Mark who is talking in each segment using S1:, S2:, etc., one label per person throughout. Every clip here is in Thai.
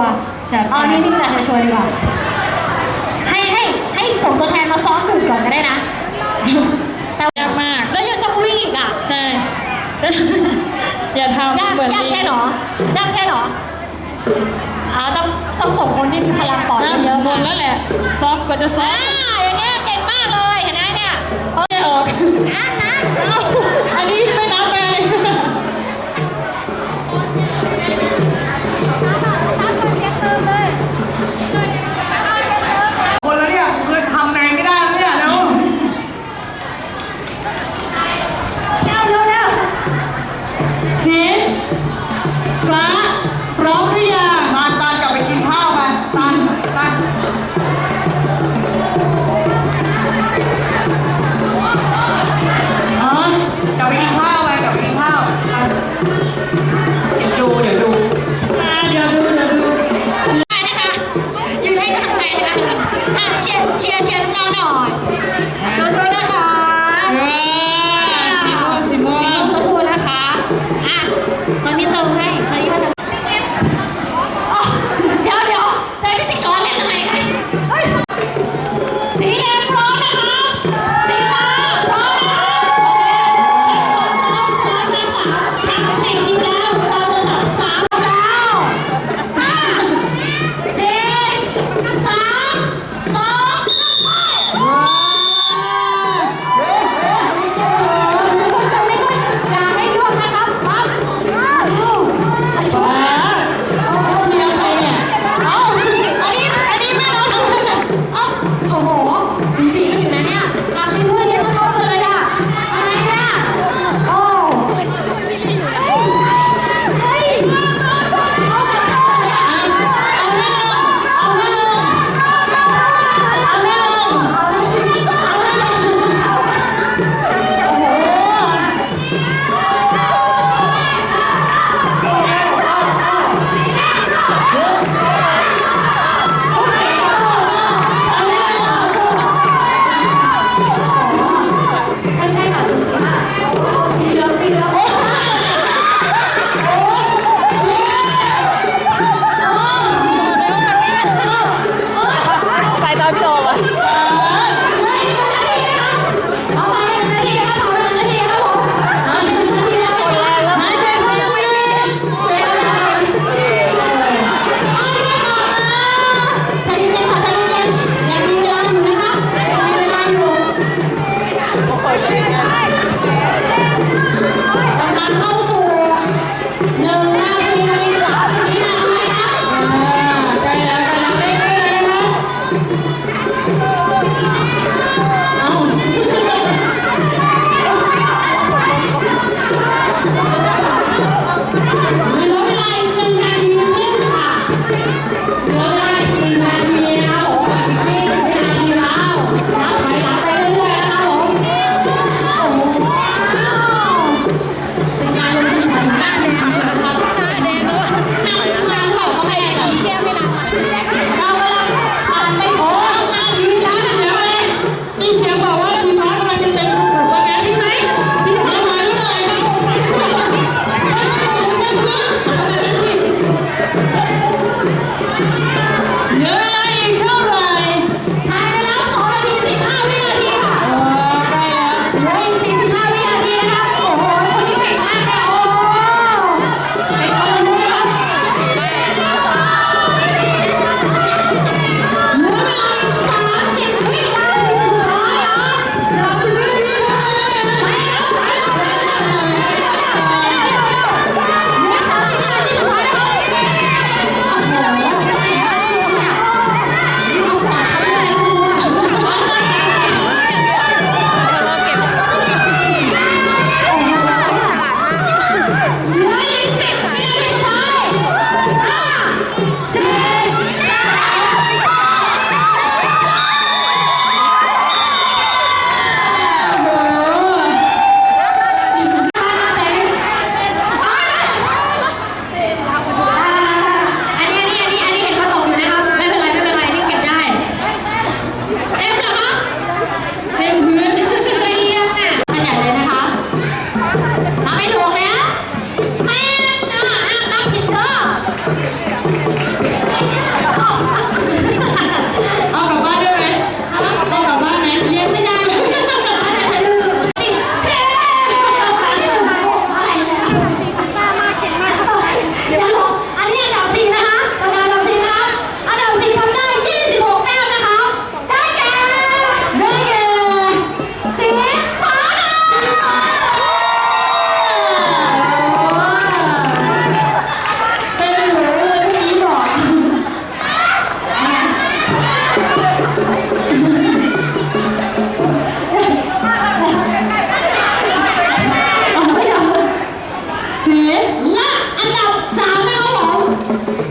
S1: ว์จั
S2: ดอ๋
S1: อนี่
S2: นี่แต่จะช่วยดีกว่าให้ให้ให้ส่งตัวแทนมาซ้อมดูดก่อนก็ได้นะ แต่
S1: ยากมาก
S2: แล้วยังต้องวิ่งอีกอะ
S1: ใช่ อย่าทำ
S2: ยากแค่หนอยากแค่หนออ่าต้องต้องส่งคนที่มีพลังปอดเยอะ
S1: บ
S2: น
S1: แล้วแหละ ซ้อมกว่าจะซ้อ
S2: มอย่างเงี้ยเก่งมากเลย เห็นไหมเนี่ย
S1: เอาไออ
S3: กนะ
S2: นะอันนี้ Thank you.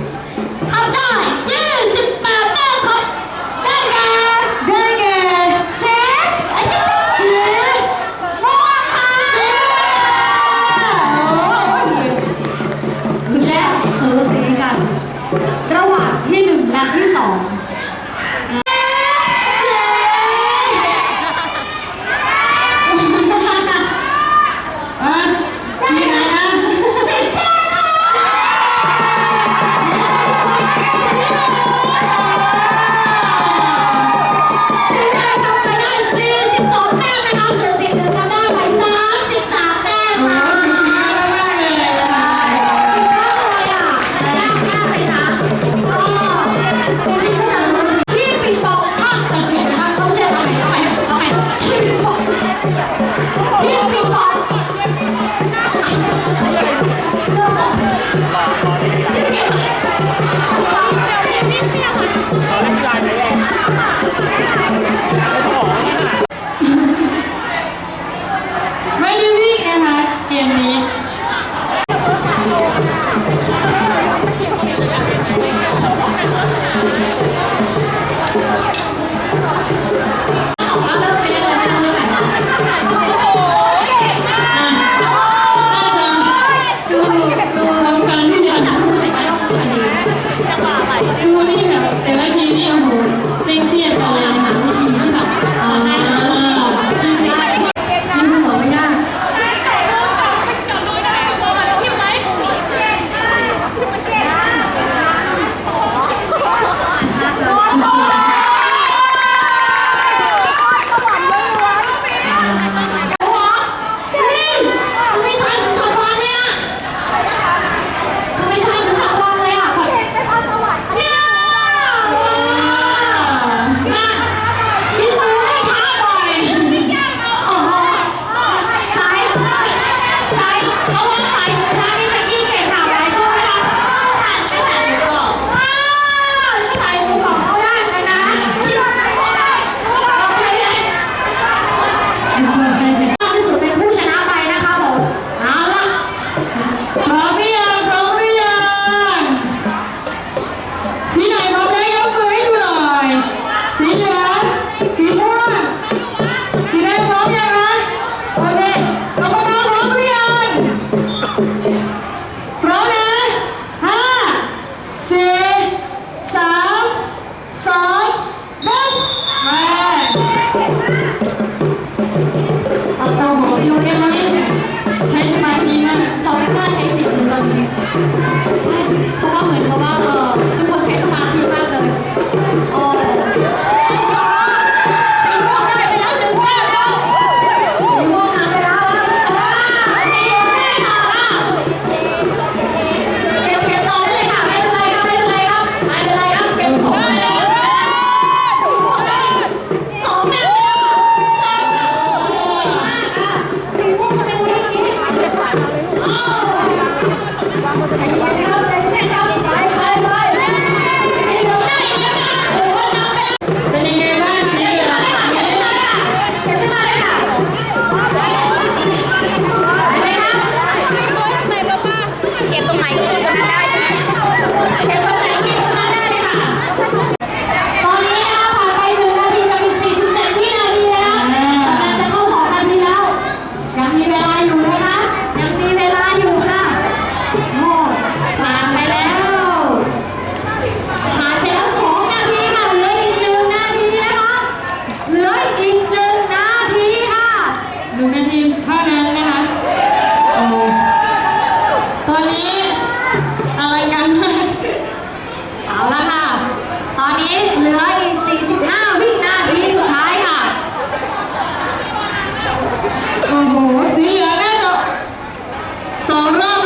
S2: โอ้